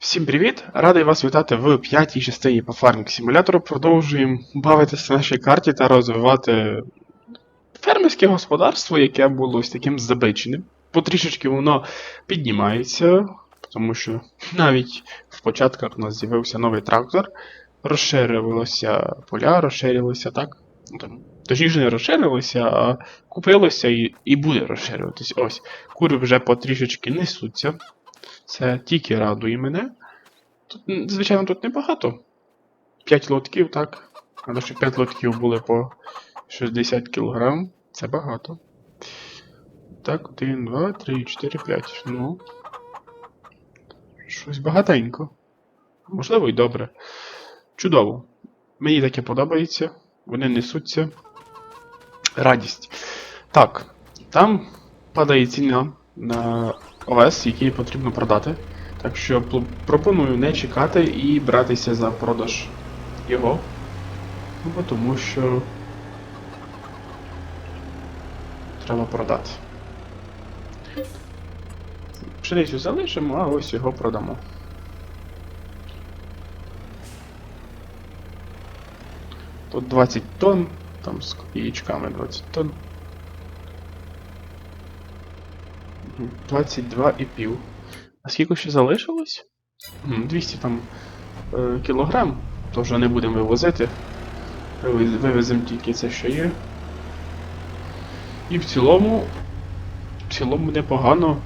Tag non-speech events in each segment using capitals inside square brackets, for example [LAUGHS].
Всім привіт! Радий вас вітати в п'ятій частині по фармінг симулятору. Продовжуємо бавитися на нашій карті та розвивати фермерське господарство, яке було ось таким забиченим. Потрішечки воно піднімається, тому що навіть в початках у нас з'явився новий трактор, розширилося поля, розширилося так. Ну, Точніше не розширилося, а купилося і, і буде розширюватись. Ось, кури вже потрішечки несуться. Це тільки радує мене. Тут, звичайно, тут небагато. 5 лотків, так. Але щоб 5 лотків були по 60 кг. Це багато. Так, 1, 2, 3, 4, 5. Ну. Щось багатенько. Можливо, і добре. Чудово. Мені таке подобається. Вони несуться. Радість. Так, там падає ціна на овес, який потрібно продати. Так що пропоную не чекати і братися за продаж його. Ну, тому що треба продати. Пшеницю залишимо, а ось його продамо. Тут 20 тонн, там з копієчками 20 тонн. Мгм, 22 і пів. А скільки ще залишилось? 200 там е, кілограм, то вже не будемо вивозити. Вивеземо тільки це, що є. І в цілому, в цілому непогано.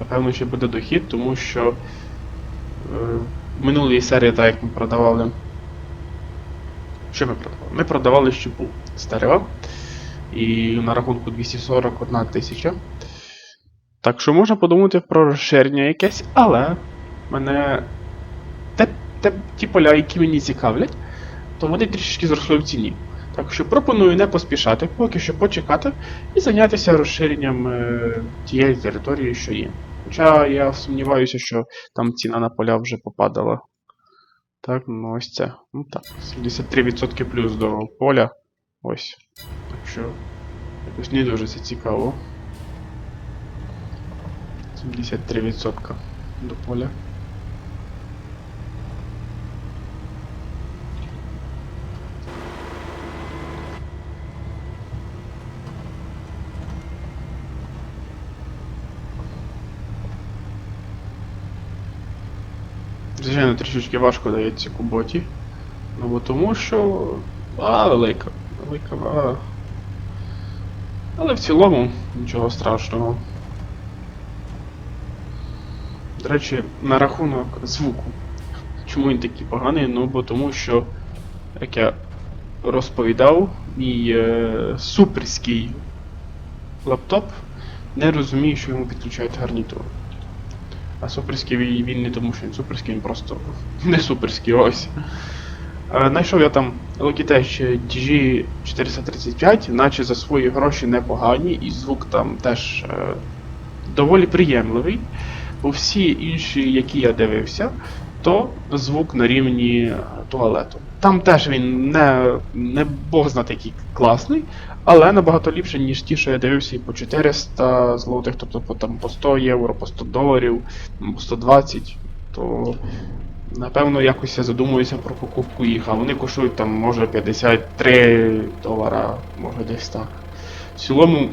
Напевно, ще буде дохід, тому що е, в минулій серії, так як ми продавали. Що ми продавали? Ми продавали щепу з. І на рахунку 241 тисяча. Так що можна подумати про розширення якесь, але мене те, те, ті поля, які мені цікавлять, то вони трішечки зросли в ціні. Так що пропоную не поспішати, поки що почекати і зайнятися розширенням е, тієї території, що є. Хоча я сумніваюся, що там ціна на поля вже попадала. Так, ну ось це. Ну так, 73% плюс до поля. Ось. Так що якось не дуже це цікаво. 73% до поля. Звичайно, трішечки важко дається куботі. Ну бо тому що. А, велика. Велика вага. Але в цілому нічого страшного. До речі, на рахунок звуку. Чому він такий поганий? Ну бо тому що, як я розповідав, мій е, суперський лаптоп не розуміє, що йому підключають гарнітуру. А суперський він, не тому, що він суперський, він просто не суперський, ось. Е, Знайшов я там Logitech DG435, наче за свої гроші непогані, і звук там теж е, доволі приємливий. Бо всі інші, які я дивився, то звук на рівні туалету. Там теж він не, не бог знати який класний, але набагато ліпше, ніж ті, що я дивився і по 400 злотих, тобто по, там, по 100 євро, по 100 доларів, по 120, то напевно якось я задумуюся про покупку їх, а вони коштують там може 53 долара, може десь так. В цілому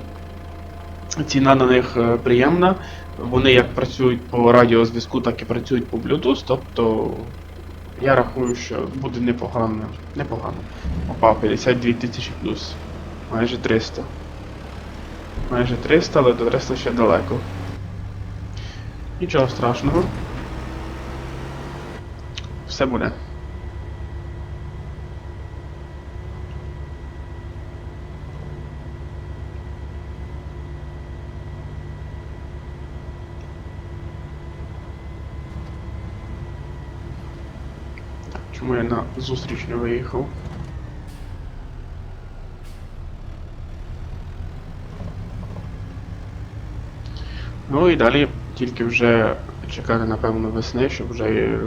ціна на них е, приємна. Вони як працюють по радіозв'язку, так і працюють по Bluetooth, тобто я рахую, що буде непогано. Непогано. Опа, 52 тисячі плюс. Майже 300. Майже 300, але до 300 ще далеко. Нічого страшного. Все буде. Так, чому я на зустріч не виїхав? Ну і далі тільки вже чекати, напевно, весни, щоб вже е,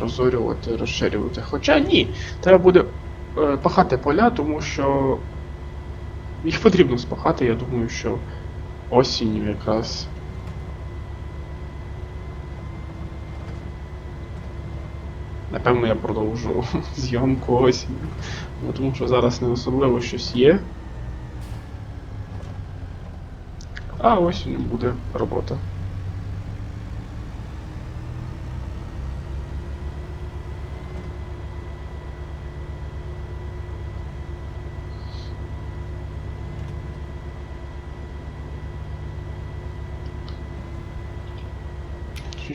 розорювати, розширювати. Хоча ні, треба буде е, пахати поля, тому що їх потрібно спахати, я думаю, що осінню якраз Напевно, я продовжу [LAUGHS] зйомку осінь. Ну, тому що зараз не особливо щось є. А осінь буде робота.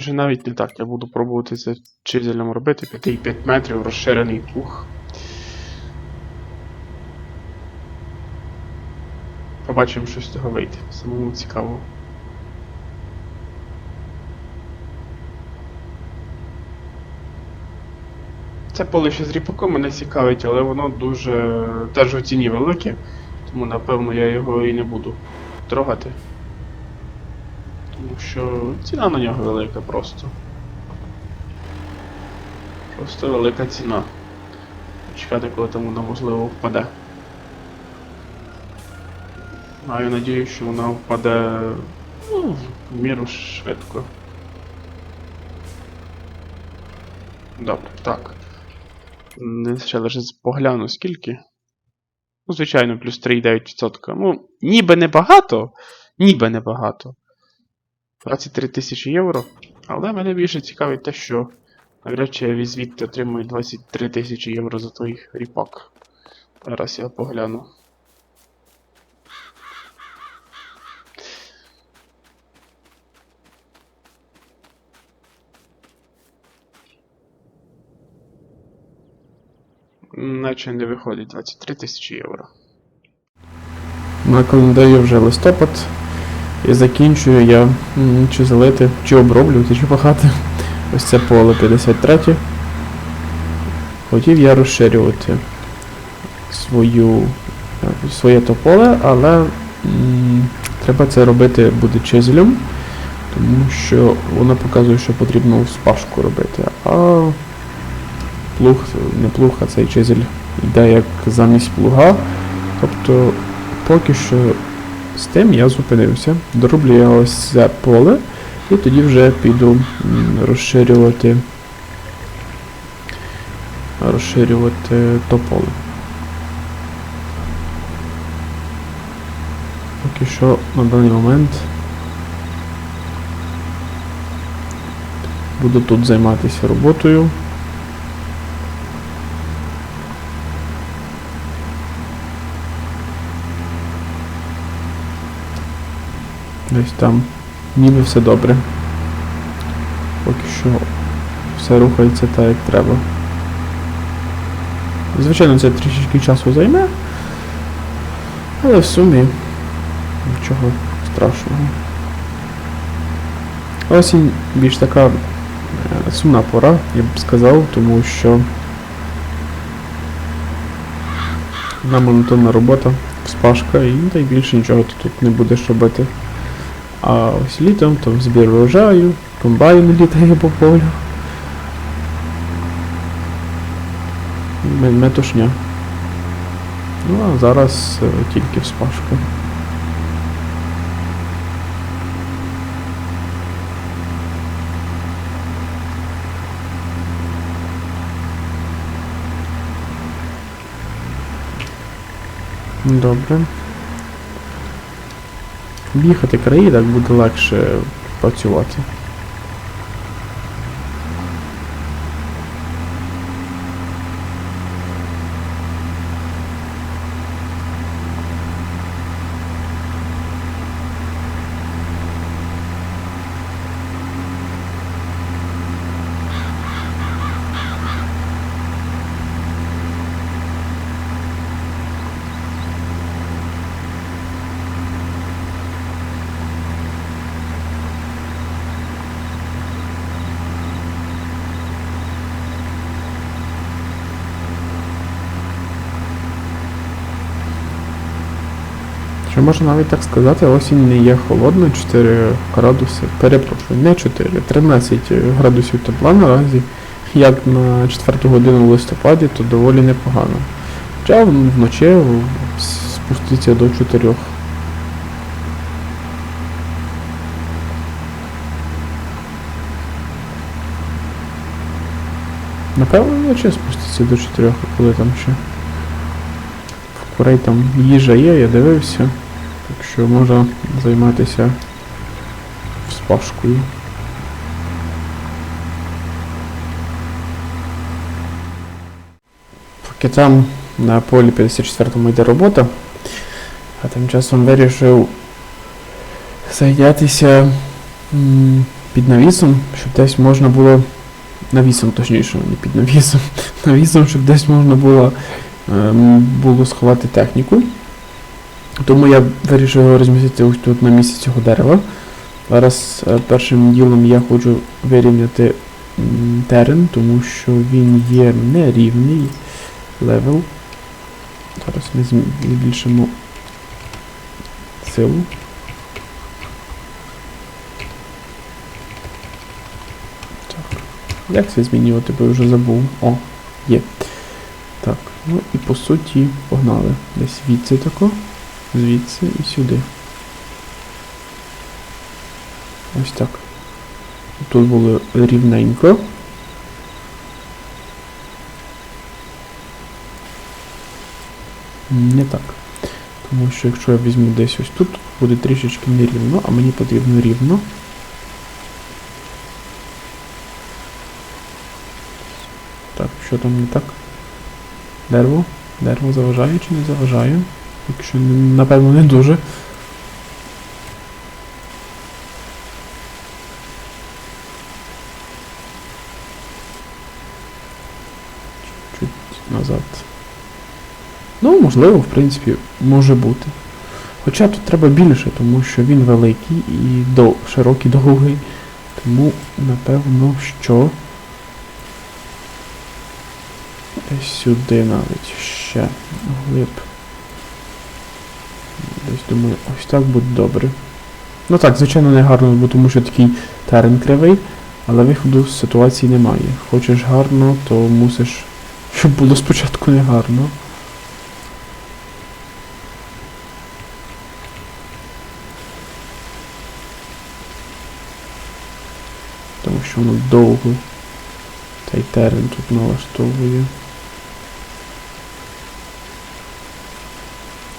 Вже навіть не так, я буду пробувати це чизелем робити 5,5 метрів розширений пух. Побачимо, що з цього вийде. Самому цікаво. Це поле ще з ріпаком мене цікавить, але воно дуже теж у ціні велике, тому напевно я його і не буду трогати. Тому що ціна на нього велика просто. Просто велика ціна. Чекати, коли там вона можливо впаде. Маю надію, що вона впаде ну, в міру швидко. Добре, так. Не ще лише погляну скільки. Ну, звичайно, плюс 3,9%. Ну, ніби небагато, ніби небагато. 23 тисячі євро. Але мене більше цікавить те, що навряд чи я звідти отримую 23 тисячі євро за той ріпак. Зараз я погляну. Наче не виходить 23 тисячі євро. На календарі вже листопад. І закінчую я чи залити, чи оброблювати, чи пахати. Ось це поле 53. Хотів я розширювати свою, своє то поле, але м, треба це робити буде чизелем, тому що воно показує, що потрібно вспашку робити. А плуг, не плуг, а цей чизель йде як замість плуга. Тобто поки що з тим я зупинився. Дороблю я ось це поле, і тоді вже піду розширювати розширювати то поле. Поки що на даний момент буду тут займатися роботою. Десь там ніби все добре. Поки що все рухається так, як треба. Звичайно, це трішечки часу займе, але в сумі нічого страшного. Осінь більш така е, сумна пора, я б сказав, тому що одна монотонна робота, вспашка і та й більше нічого ти тут не будеш робити. А ось літом там збір врожаю, комбайн літає по полю. Ме- Метушня. Ну а зараз е, тільки вспашка. Добре. Об'їхати краї, так буде легше працювати. Що можна навіть так сказати, осінь не є холодна, 4 градуси, перепрошую, не 4, 13 градусів тепла наразі, як на 4 годину в листопаді, то доволі непогано. Хоча вночі спуститься до 4. Напевно, вночі спуститься до 4, коли там ще. Курей там їжа є, я дивився. Так що можна займатися спашкою. Поки там на полі 54-му йде робота, а тим часом вирішив зайнятися під навісом, щоб десь можна було. Навісом, точніше, не під навісом. [LAUGHS] Навісом, щоб десь можна було, ем, було сховати техніку. Тому я вирішив розмістити ось тут на місці цього дерева. Зараз е, першим ділом я хочу вирівняти терен, тому що він є нерівний левел. Зараз ми збільшимо силу. Так. Як це змінювати, бо я вже забув. О, є. Так, ну і по суті погнали. Десь звідси тако, звідси і сюди. Ось так. Тут було рівненько. Не так. Тому що якщо я візьму десь ось тут, буде трішечки нерівно, а мені потрібно рівно. Так, що там не так? Дерево? Дерево заважає чи не заважає? Якщо напевно не дуже. Чуть-чуть назад. Ну, можливо, в принципі, може бути. Хоча тут треба більше, тому що він великий і дов... широкий, довгий. Тому, напевно, що. Десь сюди навіть ще глиб. Думаю, ось так буде добре. Ну так, звичайно, не гарно, бо тому що такий терен кривий, але виходу з ситуації немає. Хочеш гарно, то мусиш, щоб було спочатку не гарно. Тому що воно довго цей терен тут налаштовує.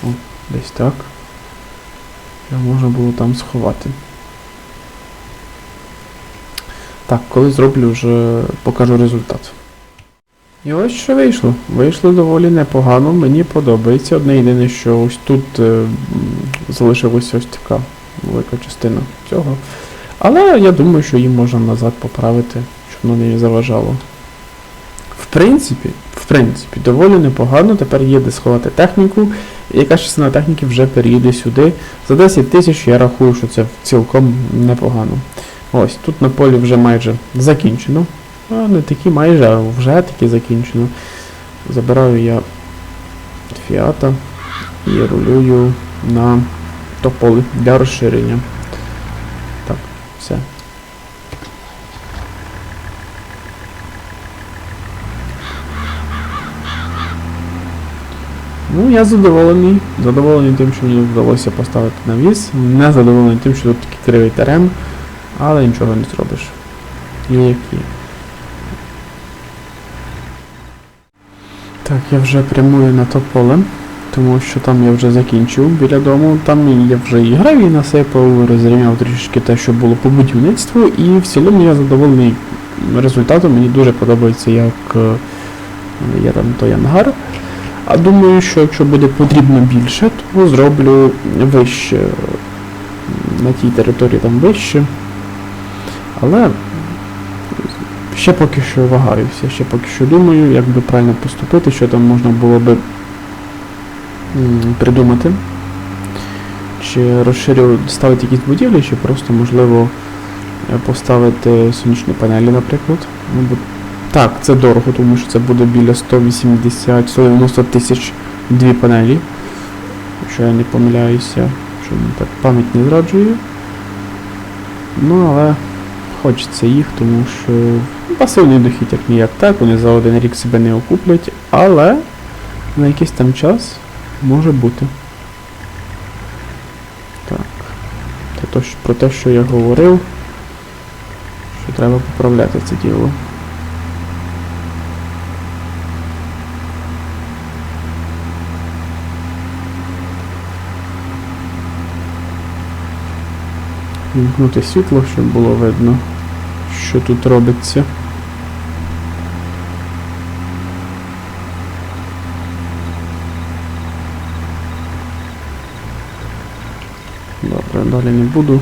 О, десь так. Його можна було там сховати. Так, коли зроблю, вже покажу результат. І ось що вийшло. Вийшло доволі непогано, мені подобається. Одне єдине, що ось тут е, залишилася ось така велика частина цього. Але я думаю, що їм можна назад поправити, щоб воно не заважало. В принципі, принципі, доволі непогано. Тепер є де сховати техніку. І якась частина техніки вже переїде сюди. За 10 тисяч я рахую, що це цілком непогано. Ось, тут на полі вже майже закінчено. А не такі майже, а вже таки закінчено. Забираю я фіата і рулюю на то поле для розширення. Так, все. Ну, я задоволений. Задоволений тим, що мені вдалося поставити навіс. Не задоволений тим, що тут такий кривий терен, але нічого не зробиш. Є. Так, я вже прямую на то поле, тому що там я вже закінчив біля дому. Там я вже і гравій насипав, розрівняв трішки те, що було по будівництву, і в цілому я задоволений результатом. Мені дуже подобається, як е, є там той ангар. А думаю, що якщо буде потрібно більше, то зроблю вище. На тій території там вище. Але ще поки що вагаюся, ще поки що думаю, як би правильно поступити, що там можна було би придумати. Чи розширювати, ставити якісь будівлі, чи просто можливо е, поставити сонячні панелі, наприклад. Так, це дорого, тому що це буде біля 180-190 тисяч дві панелі. Якщо я не помиляюся, що так пам'ять не зраджує. Ну, але хочеться їх, тому що пасивний дохід як ніяк так, вони за один рік себе не окуплять, але на якийсь там час може бути. Так. Це то, про те, що я говорив, що треба поправляти це діло. Вімкнути світло, щоб було видно, що тут робиться. Добре, далі не буду.